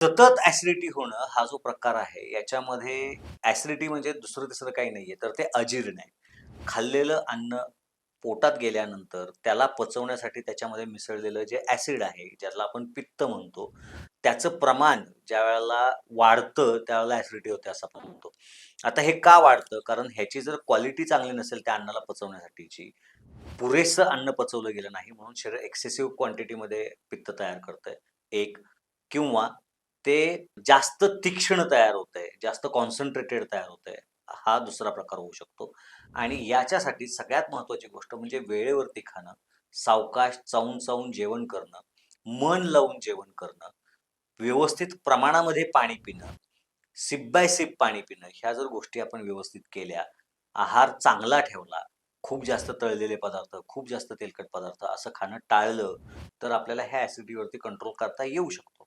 सतत ऍसिडिटी होणं हा जो प्रकार आहे याच्यामध्ये ऍसिडिटी म्हणजे दुसरं तिसरं काही नाहीये तर ते अजीर्ण. आहे खाल्लेलं अन्न पोटात गेल्यानंतर त्याला पचवण्यासाठी त्याच्यामध्ये मिसळलेलं जे ऍसिड आहे ज्याला आपण पित्त म्हणतो त्याचं प्रमाण ज्या वेळेला वाढतं त्यावेळेला ऍसिडिटी होते असं आपण म्हणतो. आता हे का वाढतं? कारण ह्याची जर क्वालिटी चांगली नसेल त्या अन्नाला पचवण्यासाठीची पुरेसं अन्न पचवलं गेलं नाही म्हणून शरीर एक्सेसिव्ह क्वांटिटीमध्ये पित्त तयार करतंय. एक किंवा ते जास्त तीक्ष्ण तयार होत आहे जास्त कॉन्सन्ट्रेटेड तयार होत आहे हा दुसरा प्रकार होऊ शकतो. आणि याच्यासाठी सगळ्यात महत्वाची गोष्ट म्हणजे वेळेवरती खाणं सावकाश चावून चावून जेवण करणं मन लावून जेवण करणं व्यवस्थित प्रमाणामध्ये पाणी पिणं सिप बाय सिप पाणी पिणं ह्या जर गोष्टी आपण व्यवस्थित केल्या आहार चांगला ठेवला खूप जास्त तळलेले पदार्थ खूप जास्त तेलकट पदार्थ असं खाणं टाळलं तर आपल्याला ह्या ऍसिडिटीवरती कंट्रोल करता येऊ शकतो.